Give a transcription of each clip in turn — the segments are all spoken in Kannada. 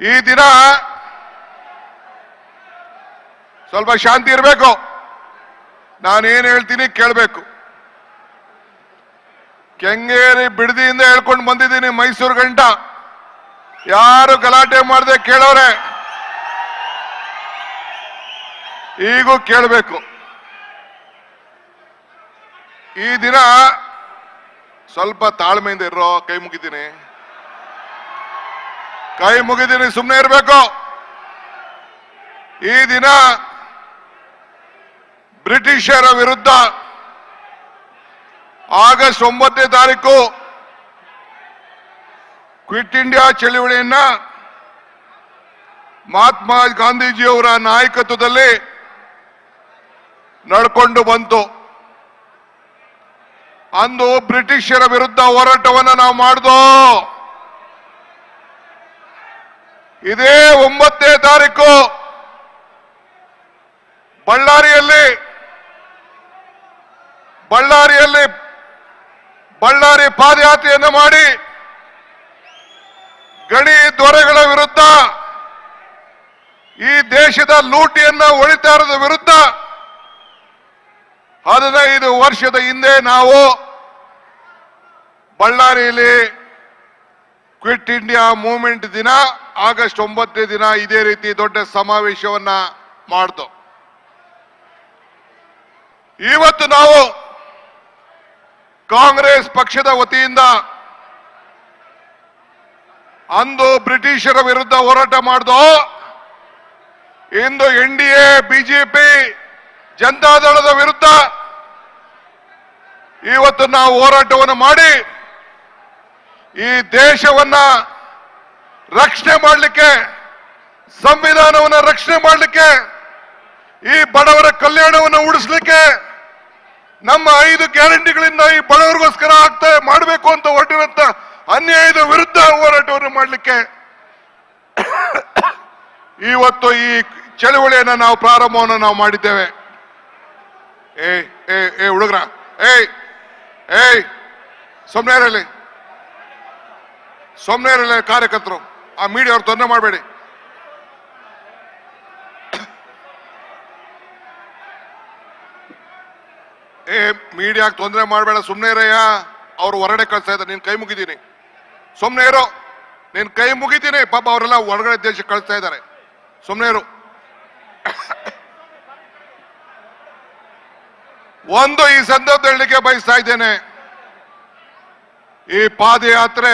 ಈ ದಿನ ಸ್ವಲ್ಪ ಶಾಂತಿ ಇರಬೇಕು. ನಾನೇನು ಹೇಳ್ತೀನಿ ಕೇಳಬೇಕು. ಕೆಂಗೇರಿ ಬಿಡದಿಯಿಂದ ಹೇಳ್ಕೊಂಡು ಬಂದಿದ್ದೀನಿ ಮೈಸೂರು ಗಂಟ. ಯಾರು ಗಲಾಟೆ ಮಾಡದೆ ಕೇಳೋರೆ. ಈಗೂ ಕೇಳಬೇಕು. ಈ ದಿನ ಸ್ವಲ್ಪ ತಾಳ್ಮೆಯಿಂದ ಇರೋ ಕೈ ಮುಗಿತೀನಿ. ಕೈ ಮುಗಿದೀನಿ ಸುಮ್ಮನೆ ಇರಬೇಕು. ಈ ದಿನ ಬ್ರಿಟಿಷರ ವಿರುದ್ಧ ಆಗಸ್ಟ್ ಒಂಬತ್ತನೇ ತಾರೀಕು ಕ್ವಿಟ್ ಇಂಡಿಯಾ ಚಳುವಳಿಯನ್ನ ಮಹಾತ್ಮ ಗಾಂಧೀಜಿಯವರ ನಾಯಕತ್ವದಲ್ಲಿ ನಡ್ಕೊಂಡು ಬಂತು. ಅಂದು ಬ್ರಿಟಿಷರ ವಿರುದ್ಧ ಹೋರಾಟವನ್ನ ನಾವು ಮಾಡ್ದೋ ಇದೇ ಒಂಬತ್ತನೇ ತಾರೀಕು ಬಳ್ಳಾರಿಯಲ್ಲಿ ಬಳ್ಳಾರಿಯಲ್ಲಿ ಬಳ್ಳಾರಿ ಪಾದಯಾತ್ರೆಯನ್ನು ಮಾಡಿ ಗಣಿ ದೊರೆಗಳ ವಿರುದ್ಧ, ಈ ದೇಶದ ಲೂಟಿಯನ್ನ ಒಳಿತಾರದ ವಿರುದ್ಧ ಹದಿನೈದು ವರ್ಷದ ಹಿಂದೆ ನಾವು ಬಳ್ಳಾರಿಯಲ್ಲಿ ಕ್ವಿಟ್ ಇಂಡಿಯಾ ಮೂವ್ಮೆಂಟ್ ದಿನ ಆಗಸ್ಟ್ ಒಂಬತ್ತನೇ ದಿನ ಇದೇ ರೀತಿ ದೊಡ್ಡ ಸಮಾವೇಶವನ್ನ ಮಾಡ್ದು. ಇವತ್ತು ನಾವು ಕಾಂಗ್ರೆಸ್ ಪಕ್ಷದ ವತಿಯಿಂದ ಅಂದು ಬ್ರಿಟಿಷರ ವಿರುದ್ಧ ಹೋರಾಟ ಮಾಡ್ದೋ. ಇಂದು ಎನ್ ಡಿ ಎ ಬಿಜೆಪಿ ಜನತಾದಳದ ವಿರುದ್ಧ ಇವತ್ತು ನಾವು ಹೋರಾಟವನ್ನು ಮಾಡಿ ಈ ದೇಶವನ್ನ ರಕ್ಷಣೆ ಮಾಡಲಿಕ್ಕೆ, ಸಂವಿಧಾನವನ್ನು ರಕ್ಷಣೆ ಮಾಡಲಿಕ್ಕೆ, ಈ ಬಡವರ ಕಲ್ಯಾಣವನ್ನು ಉಳಿಸ್ಲಿಕ್ಕೆ ನಮ್ಮ ಐದು ಗ್ಯಾರಂಟಿಗಳಿಂದ ಈ ಬಡವರಿಗೋಸ್ಕರ ಆಗ್ತಾ ಮಾಡಬೇಕು ಅಂತ ಹೊರಟಿರುವಂತ ಅನ್ಯಾಯದ ವಿರುದ್ಧ ಹೋರಾಟವನ್ನು ಮಾಡಲಿಕ್ಕೆ ಇವತ್ತು ಈ ಚಳುವಳಿಯನ್ನು ನಾವು ಪ್ರಾರಂಭವನ್ನು ನಾವು ಮಾಡಿದ್ದೇವೆ. ಏ ಏ ಏ ಹುಡುಗ್ರ, ಏಯ್ ಏಯ್ ಸೊಮ್ನೇರಲ್ಲಿ ಸೊಮ್ನೇರಲ್ಲಿ ಕಾರ್ಯಕರ್ತರು. ಆ ಮೀಡಿಯಾ ಅವ್ರು ತೊಂದರೆ ಮಾಡಬೇಡಿ. ಏ ಮೀಡಿಯಾಗ ತೊಂದರೆ ಮಾಡಬೇಡ. ಸುಮ್ಮನೆ ಇರಯ್ಯ. ಅವ್ರು ಹೊರಗಡೆ ಕಳಿಸ್ತಾ ಇದ್ದಾರೆ. ನೀನು ಕೈ ಮುಗಿದೀನಿ. ಸುಮ್ಮನೆ ಇರೋ. ನೀನು ಕೈ ಮುಗಿತೀನಿ ಪಾಪ ಅವರೆಲ್ಲ ಹೊರಗಡೆ ದೇಶಕ್ಕೆ ಕಳಿಸ್ತಾ ಇದ್ದಾರೆ. ಸುಮ್ಮನೆ ಇರು. ಒಂದು ಈ ಸಂದರ್ಭ ಹೇಳಲಿಕ್ಕೆ ಬಯಸ್ತಾ ಇದ್ದೇನೆ. ಈ ಪಾದಯಾತ್ರೆ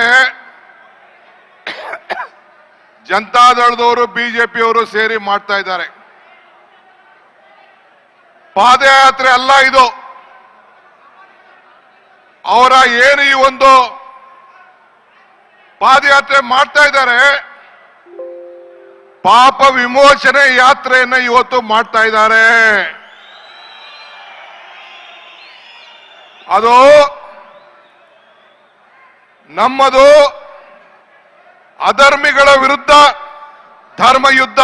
ಜನತಾದಳದವರು ಬಿಜೆಪಿಯವರು ಸೇರಿ ಮಾಡ್ತಾ ಇದ್ದಾರೆ. ಪಾದಯಾತ್ರೆ ಅಲ್ಲ ಇದು. ಅವರ ಏನು ಈ ಒಂದು ಪಾದಯಾತ್ರೆ ಮಾಡ್ತಾ ಇದ್ದಾರೆ, ಪಾಪ ವಿಮೋಚನೆ ಯಾತ್ರೆಯನ್ನ ಇವತ್ತು ಮಾಡ್ತಾ ಇದ್ದಾರೆ. ಅದು ನಮ್ಮದು ಅಧರ್ಮಿಗಳ ವಿರುದ್ಧ ಧರ್ಮ ಯುದ್ಧ